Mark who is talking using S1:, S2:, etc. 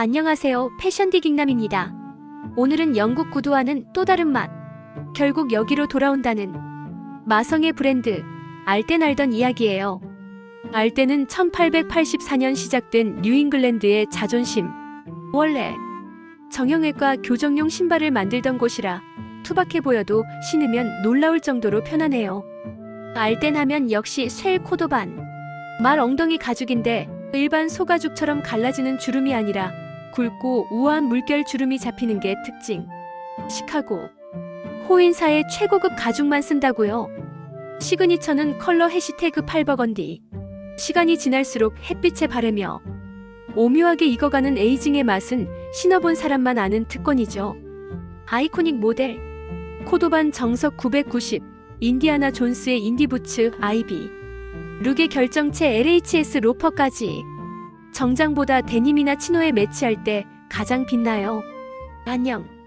S1: 안녕하세요. 패션디깅남입니다. 오늘은 영국 구두와는 또 다른 맛. 결국 여기로 돌아온다는 마성의 브랜드 알덴 알던 이야기예요. 알덴은 1884년 시작된 뉴잉글랜드의 자존심. 원래 정형외과 교정용 신발을 만들던 곳이라 투박해 보여도 신으면 놀라울 정도로 편안해요. 알덴 하면 역시 쇠 코도반. 말 엉덩이 가죽인데 일반 소가죽처럼 갈라지는 주름이 아니라 굵고 우아한 물결 주름이 잡히는 게 특징. 시카고. 호인사의 최고급 가죽만 쓴다고요. 시그니처는 컬러 해시태그 8버건디. 시간이 지날수록 햇빛에 바르며 오묘하게 익어가는 에이징의 맛은 신어본 사람만 아는 특권이죠. 아이코닉 모델. 코도반 정석 990. 인디아나 존스의 인디부츠 아이비. 룩의 결정체 LHS 로퍼까지. 정장보다 데님이나 치노에 매치할 때 가장 빛나요. 안녕.